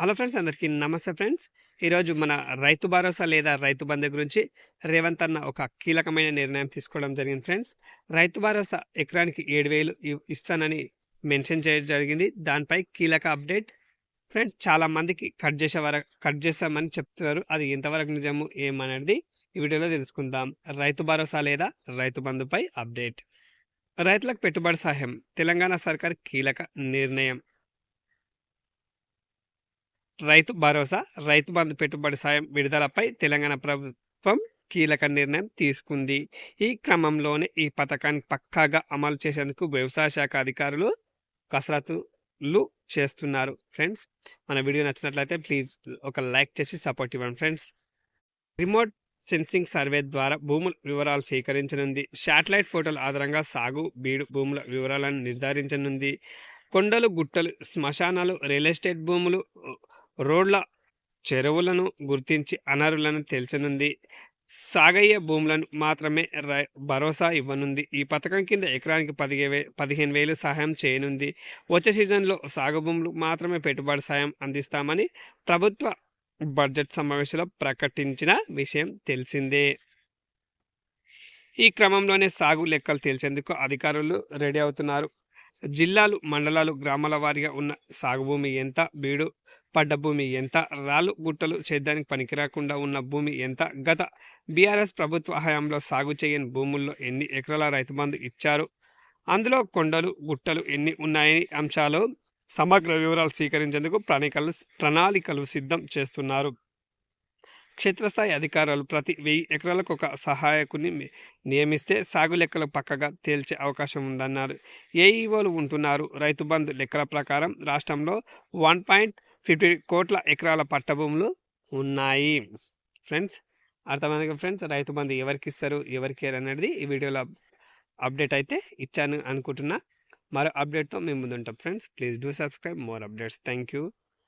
Hello friends అందరికీ నమస్తే friends. ఈరోజు మన రైతు భరోసా లేదా రైతు బంధు గురించి రేవంత్ అన్న ఒక కీలకమైన నిర్ణయం తీసుకోవడం జరిగింది ఫ్రెండ్స్. రైతు భరోసా ఎకరానికి ఏడు వేలు ఇస్తానని మెన్షన్ చేయడం జరిగింది. దానిపై కీలక అప్డేట్ ఫ్రెండ్స్ చాలామందికి కట్ చేసే వరకు కట్ చేస్తామని చెప్తున్నారు. అది ఎంతవరకు నిజము ఏమనేది ఈ వీడియోలో తెలుసుకుందాం. రైతు భరోసా లేదా రైతు బంధుపై అప్డేట్. రైతులకు పెట్టుబడి సహాయం తెలంగాణ సర్కార్ కీలక నిర్ణయం. రైతు భరోసా రైతు బంధు పెట్టుబడి సాయం విడుదలపై తెలంగాణ ప్రభుత్వం కీలక నిర్ణయం తీసుకుంది. ఈ క్రమంలోనే ఈ పథకాన్ని పక్కాగా అమలు చేసేందుకు వ్యవసాయ శాఖ అధికారులు కసరత్తులు చేస్తున్నారు. ఫ్రెండ్స్ మన వీడియో నచ్చినట్లయితే ప్లీజ్ ఒక లైక్ చేసి సపోర్ట్ ఇవ్వండి ఫ్రెండ్స్. రిమోట్ సెన్సింగ్ సర్వే ద్వారా భూముల వివరాలు సేకరించనుంది. శాటిలైట్ ఫోటోల ఆధారంగా సాగు బీడు భూముల వివరాలను నిర్ధారించనుంది. కొండలు గుట్టలు శ్మశానాలు రియల్ ఎస్టేట్ భూములు రోడ్ల చెరువులను గుర్తించి అనరులను తేల్చనుంది. సాగయ్యే భూములను మాత్రమే భరోసా ఇవ్వనుంది. ఈ పథకం కింద ఎకరానికి పదిహే వే పదిహేను వేలు సహాయం చేయనుంది. వచ్చే సీజన్లో సాగు భూములు మాత్రమే పెట్టుబడి సాయం అందిస్తామని ప్రభుత్వ బడ్జెట్ సమావేశంలో ప్రకటించిన విషయం తెలిసిందే. ఈ క్రమంలోనే సాగు లెక్కలు తేల్చేందుకు అధికారులు రెడీ అవుతున్నారు. జిల్లాలు మండలాలు గ్రామాల వారీగా ఉన్న సాగు భూమి ఎంత బీడు పడ్డ భూమి ఎంత రాళ్ళు గుట్టలు సేద్యానికి పనికిరాకుండా ఉన్న భూమి ఎంత గత బీఆర్ఎస్ ప్రభుత్వ హయాంలో సాగు చేయని భూముల్లో ఎన్ని ఎకరాల రైతు బంధు ఇచ్చారు అందులో కొండలు గుట్టలు ఎన్ని ఉన్నాయని అంశాలు సమగ్ర వివరాలు స్వీకరించేందుకు ప్రణాళికలు ప్రణాళికలు సిద్ధం చేస్తున్నారు. క్షేత్రస్థాయి అధికారులు ప్రతి వెయ్యి ఎకరాలకు ఒక సహాయకుని నియమిస్తే సాగు లెక్కలు పక్కగా తేల్చే అవకాశం ఉందన్నారు. ఏఈఓలు ఉంటున్నారు. రైతు బంధు లెక్కల ప్రకారం రాష్ట్రంలో వన్ పాయింట్ ఫిఫ్టీ కోట్ల ఎకరాల పట్టభూములు ఉన్నాయి. ఫ్రెండ్స్ అర్థమైంది ఫ్రెండ్స్? రైతు బంధు ఎవరికి ఇస్తారు ఎవరికి అనేది ఈ వీడియోలో అప్డేట్ అయితే ఇచ్చాను అనుకుంటున్నా. మరో అప్డేట్తో మేము ముందుంటాం. Friends please do subscribe more updates. Thank you